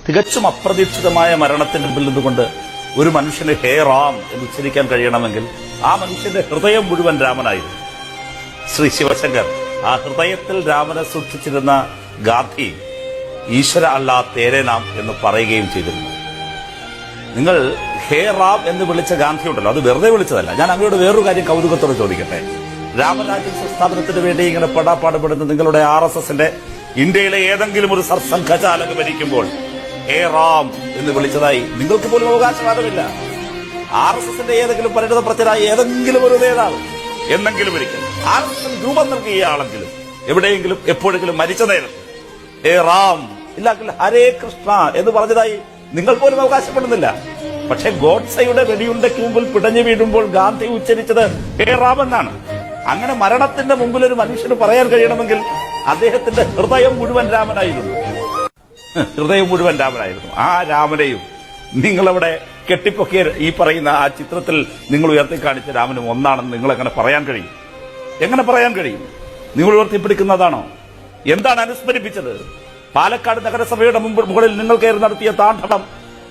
തികച്ചും അപ്രതീക്ഷിതമായ മരണത്തിന്റെ മുമ്പിൽ നിന്നുകൊണ്ട് ഒരു മനുഷ്യന് ഹേ റാം എന്ന് ഉച്ചരിക്കാൻ കഴിയണമെങ്കിൽ ആ മനുഷ്യന്റെ ഹൃദയം മുഴുവൻ രാമനായിരുന്നു. ശ്രീ ശിവശങ്കർ ആ ഹൃദയത്തിൽ രാമനെ സൂക്ഷിച്ചിരുന്ന ഗാന്ധി ഈശ്വര അല്ലാ തേരെ നാം എന്ന് പറയുകയും ചെയ്തിരുന്നു. നിങ്ങൾ ഹേ റാം എന്ന് വിളിച്ച ഗാന്ധി ഉണ്ടല്ലോ അത് വെറുതെ വിളിച്ചതല്ല. ഞാൻ അങ്ങോട്ട് വേറൊരു കാര്യം കൗതുകത്തോടെ ചോദിക്കട്ടെ. രാമരാജ്യ സംസ്ഥാപനത്തിന് വേണ്ടി ഇങ്ങനെ പെടാപ്പാടുപെടുന്ന നിങ്ങളുടെ ആർ എസ് എസിന്റെ ഇന്ത്യയിലെ ഏതെങ്കിലും ഒരു സർസംഘചാലക് ഭരിക്കുമ്പോൾ ഹേ റാം എന്ന് വിളിച്ചതായി. നിങ്ങൾക്ക് പോലും അവകാശവാദമില്ല. ആർ എസ് എസിന്റെ ഏതെങ്കിലും പരിണിത പ്രത്യരായ ഏതെങ്കിലും ഒരു നേതാവ് എന്നെങ്കിലും ഒരിക്കൽ ആർ എസ് എസിന് രൂപം നൽകുകയാണെങ്കിലും എവിടെയെങ്കിലും എപ്പോഴെങ്കിലും മരിച്ച നേരത്ത് ഹേ റാം ഇല്ലെങ്കിൽ ഹരേ കൃഷ്ണ എന്ന് പറഞ്ഞതായി നിങ്ങൾ പോലും അവകാശപ്പെടുന്നില്ല. പക്ഷെ ഗോഡ്സയുടെ വെടിയുണ്ടയ്ക്ക് മുമ്പിൽ പിടഞ്ഞു വീഴുമ്പോൾ ഗാന്ധി ഉച്ചരിച്ചത് ഹേ റാം എന്നാണ്. അങ്ങനെ മരണത്തിന്റെ മുമ്പിൽ ഒരു മനുഷ്യന് പറയാൻ കഴിയണമെങ്കിൽ അദ്ദേഹത്തിന്റെ ഹൃദയം മുഴുവൻ രാമനായിരുന്നു. ഹൃദയം മുഴുവൻ രാമനായിരുന്നു. ആ രാമനെയും നിങ്ങളവിടെ കെട്ടിപ്പൊക്കിയ ഈ പറയുന്ന ആ ചിത്രത്തിൽ നിങ്ങൾ ഉയർത്തി കാണിച്ച രാമനും ഒന്നാണെന്ന് നിങ്ങൾ എങ്ങനെ പറയാൻ കഴിയും? എങ്ങനെ പറയാൻ കഴിയും? നിങ്ങൾ ഉയർത്തിപ്പിടിക്കുന്നതാണോ എന്താണ് അനുസ്മരിപ്പിച്ചത്? പാലക്കാട് നഗരസഭയുടെ മുമ്പ് മുകളിൽ നിങ്ങൾ കയറി നടത്തിയ താണ്ഡവം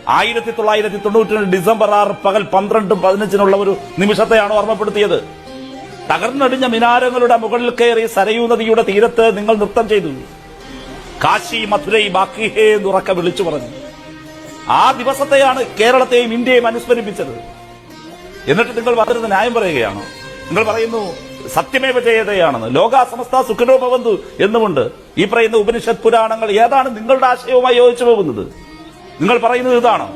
ആയിരത്തി തൊള്ളായിരത്തി തൊണ്ണൂറ്റി രണ്ട് ഡിസംബർ ആറ് പകൽ പന്ത്രണ്ടും പതിനഞ്ചിനുള്ള ഒരു നിമിഷത്തെയാണ് ഓർമ്മപ്പെടുത്തിയത്? തകർന്നടിഞ്ഞ മിനാരങ്ങളുടെ മുകളിൽ കയറി സരയൂ നദിയുടെ തീരത്ത് നിങ്ങൾ നൃത്തം ചെയ്തു. കാശി മധുരൈ ബാക്കി ഹേ എന്നുറക്കെ വിളിച്ചു പറഞ്ഞു. ആ ദിവസത്തെയാണ് കേരളത്തെയും ഇന്ത്യയും അനുസ്മരിപ്പിച്ചത്. എന്നിട്ട് നിങ്ങൾ പറഞ്ഞത് ന്യായം പറയുകയാണ്? നിങ്ങൾ പറയുന്നു സത്യമേവ ജയതയാണെന്ന് ലോക സമസ്ത സുഖനോ ഭവന്തു എന്നുമുണ്ട്. ഈ പറയുന്ന ഉപനിഷത്ത് പുരാണങ്ങൾ ഏതാണ് നിങ്ങളുടെ ആശയവുമായി യോജിച്ചു പോകുന്നത്? നിങ്ങൾ പറയുന്നത് ഇതാണോ?